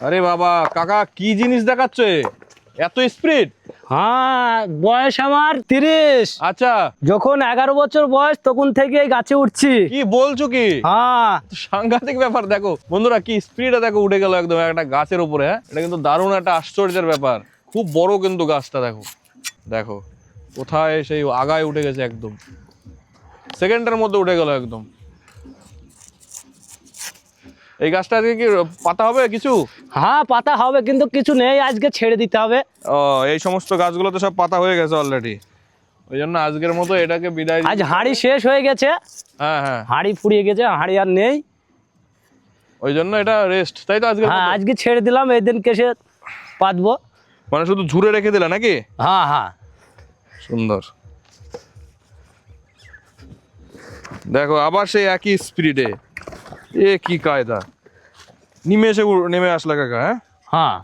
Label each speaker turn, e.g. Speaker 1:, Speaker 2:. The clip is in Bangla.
Speaker 1: আরে বাবা কাকা কি জিনিস দেখাচ্ছে? এত স্পিড?
Speaker 2: হ্যাঁ বয়স আমার তিরিশ।
Speaker 1: আচ্ছা।
Speaker 2: যখন এগারো বছর বয়স তখন থেকে এই গাছে উঠছি।
Speaker 1: কি বলছো কি?
Speaker 2: হ্যাঁ।
Speaker 1: সাংঘাতিক ব্যাপার দেখো। বন্ধুরা কি স্পিডে দেখো উঠে গেল একদম একটা গাছের উপরে হ্যাঁ? এটা কিন্তু দারুণ একটা আশ্চর্যের ব্যাপার। খুব বড় কিন্তু গাছটা দেখো। দেখো কোথায় সেই আগায় উঠে গেছে একদম। সেকেন্ডের মধ্যে উঠে গেল একদম। এই গাছটা আজকে কি পাতা হবে কিছু?
Speaker 2: হ্যাঁ পাতা হবে কিন্তু কিছু নেই আজকে ছেড়ে দিতে হবে।
Speaker 1: ও এই সমস্ত গাছগুলো তো সব পাতা হয়ে গেছে অলরেডি ওই জন্য আজকের মতো এটাকে বিদায়
Speaker 2: আজ হাঁড়ি শেষ হয়ে গেছে।
Speaker 1: হ্যাঁ হ্যাঁ।
Speaker 2: হাঁড়ি ফুরিয়ে গেছে হাঁড়ি আর নেই।
Speaker 1: ওই জন্য এটা রেস্ট তাই তো আজকে
Speaker 2: হ্যাঁ আজকে ছেড়ে দিলাম এই দিন কেসে পাতবো।
Speaker 1: মানে শুধু ঝুরে রেখে দিলা নাকি?
Speaker 2: হ্যাঁ হ্যাঁ।
Speaker 1: সুন্দর। দেখো আবার সেই একই স্পিডে এ কি কায়দা নিমেষে উড়- নেমে আসলা কাকা হ্যাঁ
Speaker 2: হ্যাঁ